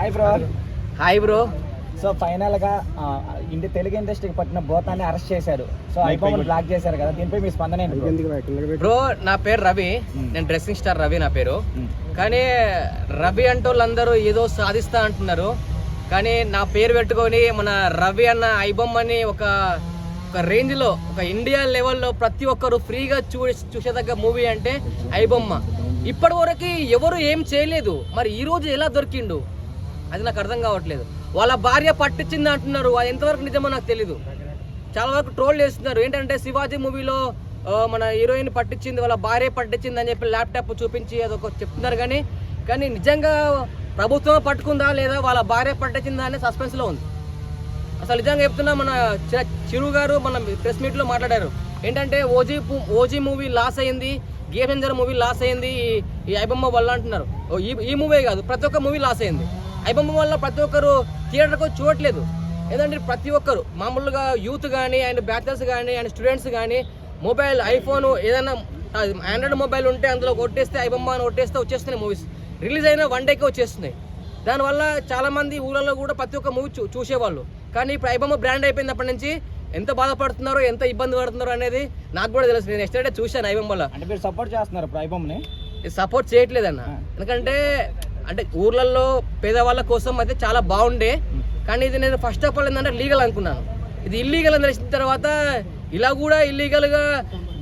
Hi bro hi bro so ఫైనల్గా ఇంటి తెలుగు ఇండస్ట్రీకి పట్టిన భూతాన్ని అరెస్ట్ చేశారు. సో ఐబొమ్మను బ్లాక్ చేశారు కదా దీనిపై మీ స్పందన? బ్రో నా పేరు రవి. నేను డ్రెస్సింగ్ స్టార్ రవి నా పేరు. కానీ రవి అంటే వాళ్ళందరూ ఏదో సాధిస్తా అంటున్నారు. కానీ నా పేరు పెట్టుకొని మన రవి అన్న ఐబొమ్మని ఒక ఒక రేంజ్లో ఒక ఇండియా లెవెల్లో ప్రతి ఒక్కరు ఫ్రీగా చూ చూసేదగ్గ మూవీ అంటే ఐబొమ్మ ఇప్పటి వరకు ఎవరు ఏం చేయలేదు. మరి ఈ రోజు ఎలా దొరికిండు? అది నాకు అర్థం కావట్లేదు. వాళ్ళ భార్య పట్టించింది అంటున్నారు. అది ఎంతవరకు నిజమో నాకు తెలీదు. చాలా వరకు ట్రోల్ చేస్తున్నారు. ఏంటంటే శివాజీ మూవీలో మన హీరోయిన్ పట్టించింది వాళ్ళ భార్య పట్టించింది అని చెప్పి ల్యాప్టాప్ చూపించి అదొక చెప్తున్నారు కానీ కానీ నిజంగా ప్రభుత్వం పట్టుకుందా లేదా వాళ్ళ భార్య పట్టించిందా అనే సస్పెన్స్లో ఉంది. అసలు నిజంగా చెప్తున్నా మన చిరు గారు మన ప్రెస్ మీట్లో మాట్లాడారు. ఏంటంటే ఓజీ ఓజీ మూవీ లాస్ అయింది గేమ్ ఎంజర్ మూవీ లాస్ అయింది ఈ- ఐబొమ్మ వల్ల అంటున్నారు. ఈ ఈ మూవీ కాదు ప్రతి ఒక్క మూవీ లాస్ అయింది. ఐబొమ్మ వల్ల ప్రతి ఒక్కరు థియేటర్కి చూడట్లేదు. ఏదంటే ప్రతి ఒక్కరు? మామూలుగా యూత్ కానీ అండ్ బ్యాచలర్స్ కానీ అండ్ స్టూడెంట్స్ కానీ మొబైల్ ఐఫోన్ ఏదైనా ఆండ్రాయిడ్ మొబైల్ ఉంటే అందులో కొట్టేస్తే ఐబొమ్మ అని కొట్టేస్తే వచ్చేస్తున్నాయి మూవీస్. రిలీజ్ అయిన వన్ డేకే వచ్చేస్తున్నాయి. దానివల్ల చాలా మంది ఊళ్ళలో కూడా ప్రతి ఒక్క మూవీ చూ చూసేవాళ్ళు. కానీ ఇప్పుడు ఐబొమ్మ బ్రాండ్ అయిపోయినప్పటి నుంచి ఎంత బాధపడుతున్నారో ఎంత ఇబ్బంది పడుతున్నారో అనేది నాకు కూడా తెలుసు. నేను ఎస్టర్డే చూశాను ఐబొమ్మలో అంటే మీరు సపోర్ట్ చేస్తున్నారు ఇప్పుడు ఐబొమ్మని సపోర్ట్ చేయట్లేదన్న. ఎందుకంటే అంటే ఊర్లలో పేదవాళ్ళ కోసం అయితే చాలా బాగుండే. కానీ ఇది నేను ఫస్ట్ ఆఫ్ ఆల్ ఏంటంటే లీగల్ అనుకున్నాను. ఇది ఇల్లీగల్ అని తెలిసిన తర్వాత ఇలా కూడా ఇల్లీగల్గా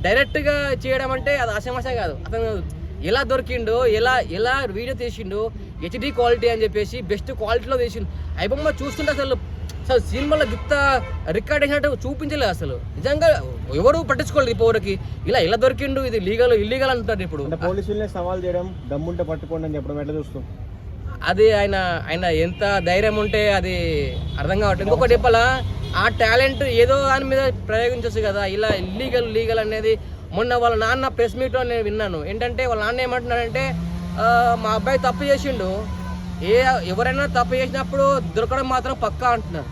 డైరెక్ట్గా చేయడం అంటే అది ఆశమాషం కాదు. అతను ఎలా దొరికిండు ఎలా ఎలా వీడియో తీసిండు హెచ్డి క్వాలిటీ అని చెప్పేసి బెస్ట్ క్వాలిటీలో తీసిండు. ఐబొమ్మ చూస్తుంటే అసలు అసలు సినిమాలో గిత్త రికార్డ్ చేసినట్టు చూపించలేదు అసలు. నిజంగా ఎవరు పట్టించుకోలేదు ఇప్పటివరకు ఇలా ఇలా దొరికిండు ఇది లీగల్ ఇల్లీగల్ అంటారు ఇప్పుడు. పోలీసులనే సవాల్ చేయడం దమ్ముంటే పట్టుకోండి అని చెప్పడం ఎట్లా చూస్తాం అది ఆయన ఆయన ఎంత ధైర్యం ఉంటే అది అర్థం కావట్లేదు. ఇంకొకటి చెప్పాలా? ఆ టాలెంట్ ఏదో దాని మీద ప్రయోగించవచ్చు కదా. ఇలా ఇల్లీగల్ లీగల్ అనేది మొన్న వాళ్ళ నాన్న ప్రెస్ మీట్లో నేను విన్నాను. ఏంటంటే వాళ్ళ నాన్న ఏమంటున్నాడంటే "ఆ, మా అబ్బాయి తప్పు చేసిండు. ఏ ఎవరైనా తప్పు చేసినప్పుడు దొరకడం మాత్రం పక్కా అంటున్నారు.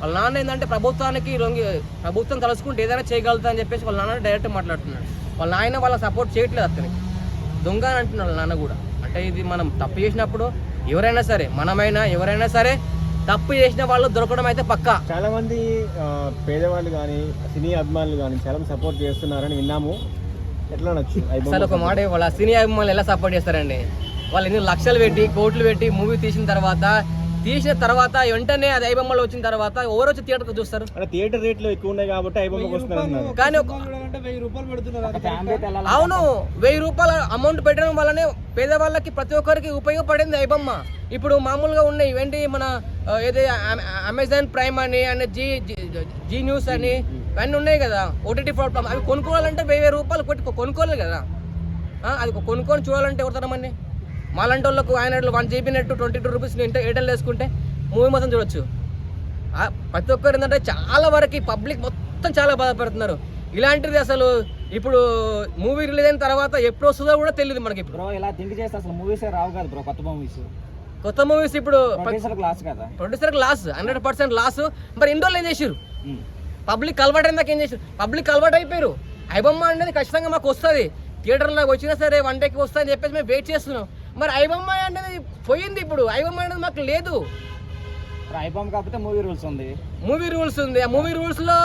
వాళ్ళ నాన్న ఏంటంటే ప్రభుత్వానికి లొంగి ప్రభుత్వం తలుసుకుంటే ఏదైనా చేయగలుగుతా అని చెప్పేసి వాళ్ళ నాన్న డైరెక్ట్ మాట్లాడుతున్నాడు. వాళ్ళ నాయన వాళ్ళ సపోర్ట్ చేయట్లేదు అతనికి. దొంగ అని అంటున్నాడు వాళ్ళ నాన్న కూడా. అంటే ఇది మనం తప్పు చేసినప్పుడు ఎవరైనా సరే మనమైనా ఎవరైనా సరే తప్పు చేసిన వాళ్ళు దొరకడం అయితే పక్కా. చాలా మంది పేదవాళ్ళు కానీ సినీ అభిమానులు కానీ చాలా సపోర్ట్ చేస్తున్నారని విన్నాము. ఎట్లా నచ్చు? అసలు ఒక మాట వాళ్ళ సినీ అభిమానులు ఎలా సపోర్ట్ చేస్తారండి? వాళ్ళు ఎన్ని లక్షలు పెట్టి కోట్లు పెట్టి మూవీ తీసిన తర్వాత తీసిన తర్వాత వెంటనే అది ఐబొమ్మలో వచ్చిన తర్వాత ఎవరు వచ్చి థియేటర్కి చూస్తారు? అంటే థియేటర్ రేట్లు ఎక్కువ ఉన్నాయి కాబట్టి ఐబొమ్మకి వస్తున్నారు కానీ అవును వెయ్యి రూపాయల అమౌంట్ పెట్టడం వల్లనే పేదవాళ్ళకి ప్రతి ఒక్కరికి ఉపయోగపడింది ఐబొమ్మ. ఇప్పుడు మామూలుగా ఉన్నాయి ఇవేంటి మన ఏది అమె- అమెజాన్ ప్రైమ్ అని అండ్ జీ జీ- జీ న్యూస్ అని ఇవన్నీ ఉన్నాయి కదా. ఓటీటీ ప్లాట్ఫామ్ అవి కొనుక్కోవాలంటే వెయ్యి వెయ్యి రూపాయలు కొట్టి కొనుక్కోలేదు కదా. ఆ, అది కొనుక్కొని చూడాలంటే ఎవరుతారమండి మాలాంటి వాళ్ళకు ఆయన one GB net twenty two rupees Airtel వేసుకుంటే మూవీ మొత్తం చూడొచ్చు. ప్రతి ఒక్కరు ఏంటంటే చాలా వరకు పబ్లిక్ మొత్తం చాలా బాధపడుతున్నారు. ఇలాంటిది అసలు ఇప్పుడు మూవీ రిలీజ్ అయిన తర్వాత ఎప్పుడు వస్తుందో కూడా తెలియదు మనకి బ్రో ఇలా చేస్తే అసలు మూవీస్ రావు కదా బ్రో కొత్త మూవీస్. కొత్త మూవీస్ ఇప్పుడు ప్రొడ్యూసర్ క్లాస్ కదా. ప్రొడ్యూసర్కి లాస్ హండ్రెడ్ పర్సెంట్ లాస్ మరి ఇన్ని రోజులు ఏం చేసారు. పబ్లిక్ అలవాటు అయినాక ఏం చేసారు పబ్లిక్ అలవాటు అయిపోయారు. ఐబొమ్మ అనేది ఖచ్చితంగా మాకు వస్తుంది. థియేటర్లో వచ్చినా సరే వన్ డేకి వస్తా అని చెప్పేసి మేము వెయిట్ చేస్తున్నాం. మరి ఐబొమ్మ అనేది పోయింది ఇప్పుడు. ఐబొమ్మ అనేది మాకు లేదు. ఐబొమ్మ కాకపోతే మూవీ రూల్స్ ఉంది. మూవీ రూల్స్ ఉంది. ఆ మూవీ రూల్స్లో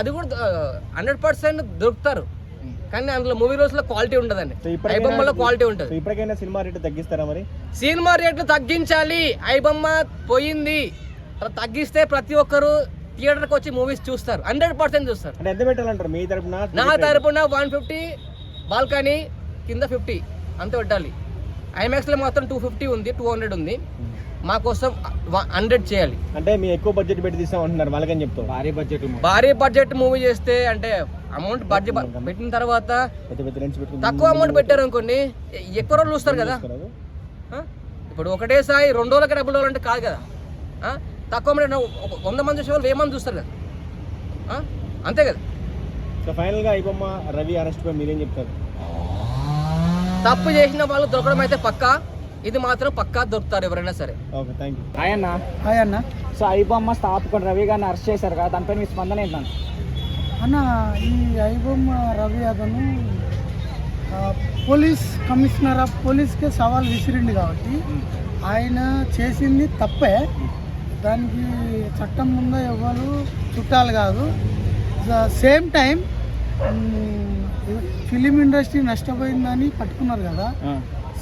అది కూడా హండ్రెడ్ పర్సెంట్ దొరుకుతారు. కానీ అందులో మూవీ రూల్స్లో క్వాలిటీ ఉండదండి. ఐబొమ్మలో క్వాలిటీ ఉంటుంది. ఇప్పటికైనా సినిమా రేటు తగ్గిస్తారా మరి? సినిమా రేట్లు తగ్గించాలి. ఐబొమ్మ పోయింది. తగ్గిస్తే ప్రతి ఒక్కరు థియేటర్కి వచ్చి మూవీస్ చూస్తారు. హండ్రెడ్ పర్సెంట్ చూస్తారు. అంటే ఎంత పెట్టాలంటారు? మీ తరపున నా తరపున వన్ ఫిఫ్టీ బాల్కనీ కింద ఫిఫ్టీ అంత పెట్టాలి. ఐమాక్స్లో మాత్రం టూ ఫిఫ్టీ ఉంది టూ హండ్రెడ్ ఉంది. మా కోసం హండ్రెడ్ చేయాలి. అంటే మీ ఎక్కువ బడ్జెట్ పెట్టి తీసాం అంటున్నారు వాళ్ళకని చెప్తాం భారీ బడ్జెట్ మూవీ భారీ బడ్జెట్ మూవీ చేస్తే అంటే అమౌంట్ బడ్జెట్ పెట్టిన తర్వాత తక్కువ అమౌంట్ పెట్టారు అనుకోండి ఎక్కువ రోజులు చూస్తారు కదా? ఇప్పుడు ఒకటేసారి రెండు రోజులకి డబ్బులు రోజులు కాదు కదా? తక్కువ ఒక వంద మంది చూసే వాళ్ళు వెయ్యి మంది చూస్తారు కదా? అంతే కదా. సో ఫైనల్గా ఐబొమ్మ రవి అరెస్ట్ పై మీరేం చెప్తారు? తప్పు చేసిన వాళ్ళు దొరకడం అయితే పక్కా. ఇది మాత్రం పక్కా దొరుకుతారు ఎవరైనా సరే. ఓకే థ్యాంక్ యూ హాయ్ అన్న. హాయ్ అన్న. సో ఐబొమ్మ స్థాపకుడు రవి గారిని అరెస్ట్ చేశారు కదా దానిపై మీ స్పందన ఏంటన్న? అన్న ఈ ఐబొమ్మ రవి అతను పోలీస్ కమిషనర్ ఆఫ్ పోలీస్కే సవాల్ విసిరిండు కాబట్టి ఆయన చేసింది తప్పే. దానికి చట్టం ముందు ఎవ్వరు చుట్టాలు కాదు. సేమ్ టైం ఫిలిం ఇండస్ట్రీ నష్టపోయిందని పట్టుకున్నారు కదా.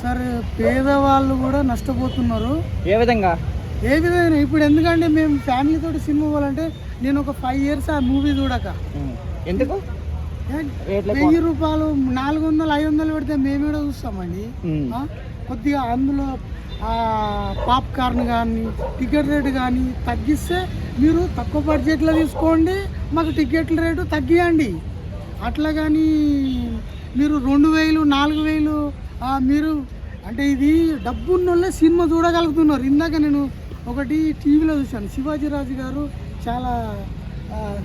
సరే పేదవాళ్ళు కూడా నష్టపోతున్నారు. ఏ విధంగా? ఏ విధంగా? ఇప్పుడు ఎందుకంటే మేము ఫ్యామిలీ తోటి సినిమా పోవాలంటే నేను ఒక ఫైవ్ ఇయర్స్ ఆ మూవీ చూడక. ఎందుకు. వెయ్యి రూపాయలు నాలుగు వందలు ఐదు వందలు పెడితే మేము కూడా చూస్తామండి? కొద్దిగా అందులో పాప్కార్న్ కానీ టికెట్ రేటు కానీ తగ్గిస్తే మీరు తక్కువ బడ్జెట్లో తీసుకోండి మాకు టికెట్ల రేటు తగ్గియండి. అట్లా కానీ మీరు రెండు వేలు నాలుగు వేలు మీరు అంటే ఇది డబ్బు ఉన్నోళ్ళే సినిమా చూడగలుగుతున్నారు. ఇందాక నేను ఒకటి టీవీలో చూశాను. శివాజీ రాజు గారు చాలా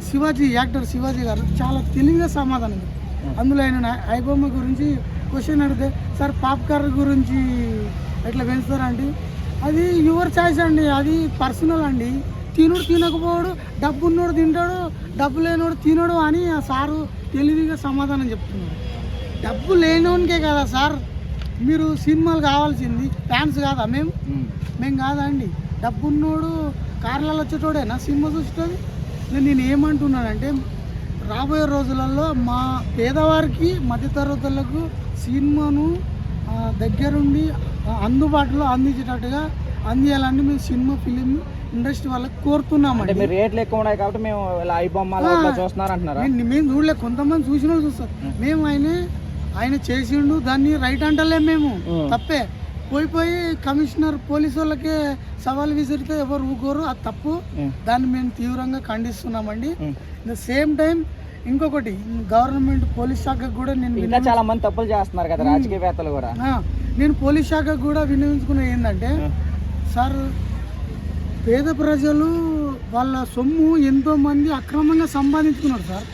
శివాజీ యాక్టర్ శివాజీ గారు చాలా తెలివిగా సమాధానం అందులో ఆయన ఐబొమ్మ గురించి క్వశ్చన్ అడిగితే సార్ పాప్కార్ గురించి ఎట్లా పెంచుతారండి అది యువర్ చాయిస్ అండి. అది పర్సనల్ అండి. తినుడు తినకపోవడు డబ్బు ఉన్నోడు తింటాడు డబ్బు లేనోడు తినడు అని ఆ సారు తెలివిగా సమాధానం చెప్తున్నారు. డబ్బు లేనోనికే కదా సార్ మీరు సినిమాలు కావాల్సింది ఫ్యాన్స్ కాదా మేము. మేము కాదండి డబ్బున్నోడు కార్లలో వచ్చేటోడేనా? సినిమా చూసేటోది నేను నేను ఏమంటున్నానంటే రాబోయే రోజులలో మా పేదవారికి మధ్యతరగతులకు సినిమాను దగ్గరుండి అందుబాటులో అందించేటట్టుగా అందియాలని మేము సినిమా ఫిలిం ఇండస్ట్రీ వాళ్ళకి అంటే కోరుతున్నామండి మీరు రేట్లు ఎక్కువ ఉన్నాయి కాబట్టి మేము ఇలా ఐ బొమ్మలు చూస్తున్నారు అంటున్నారా మేము- చూడలే కొంతమంది చూసిన వాళ్ళు చూస్తారు. మేము. ఆయన ఆయన చేసిండు దాన్ని రైట్ అంటలే మేము. తప్పే. పోయి పోయి కమిషనర్ పోలీసు వాళ్ళకే సవాల్ విసిరితే ఎవరు ఊకోరు అది తప్పు. దాన్ని మేము తీవ్రంగా ఖండిస్తున్నామండి. ద సేమ్ టైం ఇంకొకటి గవర్నమెంట్ పోలీస్ శాఖకు కూడా నేను ఇంకా చాలా మంది తప్పులు చేస్తున్నారు కదా రాజకీయవేత్తలు కూడా. నేను పోలీస్ శాఖకు కూడా విన్నవించుకున్నది ఏంటంటే. సార్ పేద ప్రజలు వాళ్ళ సొమ్ము ఎంతో మంది అక్రమంగా సంపాదించుకున్నారు సార్.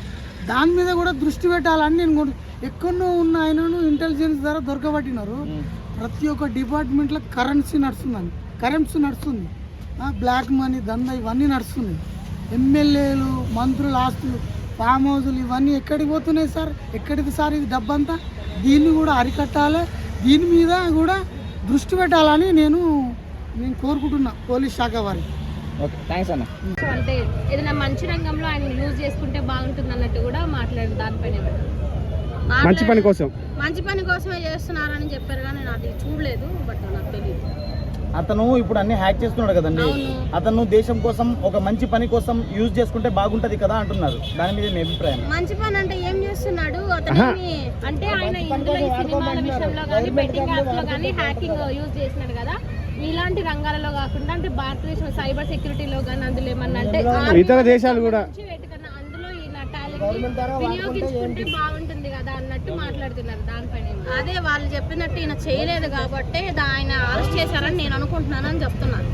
దాని మీద కూడా దృష్టి పెట్టాలని నేను ఎక్కడో ఉన్న ఆయనను ఇంటెలిజెన్స్ ద్వారా దొరకబట్టినారు. ప్రతి ఒక్క డిపార్ట్మెంట్లో కరెన్సీ నడుస్తుందండి. కరెన్సీ నడుస్తుంది. బ్లాక్ మనీ దందా ఇవన్నీ నడుస్తుంది ఎమ్మెల్యేలు మంత్రుల ఆస్తులు ఫామ్ హౌజులు ఇవన్నీ ఎక్కడికి పోతున్నాయి సార్? ఎక్కడికి సార్ ఇది డబ్బంతా? దీన్ని కూడా అరికట్టాలి. దీని మీద కూడా దృష్టి పెట్టాలని నేను నేను కోరుకుంటున్నా పోలీస్ శాఖ వారికి ఓకే థ్యాంక్స్ అన్న. సో అంటే ఏదైనా మంచి రంగంలో ఆయన యూజ్ చేసుకుంటే బాగుంటుంది అన్నట్టు కూడా మాట్లాడారు దానిపైన? మంచి పని కోసం. మంచి పని కోసమే చేస్తున్నారని చెప్పారు కానీ నేను అది చూడలేదు బట్ నాకు తెలియదు అతను ఇప్పుడు అన్ని హ్యాక్ చేస్తున్నాడు కదండి. అవును. అతను దేశం కోసం ఒక మంచి పని కోసం యూజ్ చేసుకుంటే బాగుంటది కదా అంటున్నారు. దాని మీద మీ అభిప్రాయం? మంచి పని అంటే ఏం చేస్తున్నాడు? అతని అంటే ఆయన ఇందులో ఈ సినిమాల విషయంలో కానీ బెట్టింగ్ యాప్స్లో కానీ హ్యాకింగ్ యూజ్ చేసినాడు కదా. ఇలాంటి రంగాలలో కాకుండా అంటే భారతదేశం సైబర్ సెక్యూరిటీలో కానీ అందులో ఏమన్నా అంటే ఇతర దేశాలు కూడా. అందులో ఈయన టాలెంట్ వినియోగించుకుంటే బాగుంటుంది కదా అన్నట్టు మాట్లాడుతున్నారు దానిపైన అదే వాళ్ళు చెప్పినట్టు ఈయన చేయలేదు కాబట్టి ఆయన అరెస్ట్ చేశారని నేను అనుకుంటున్నానని చెప్తున్నాను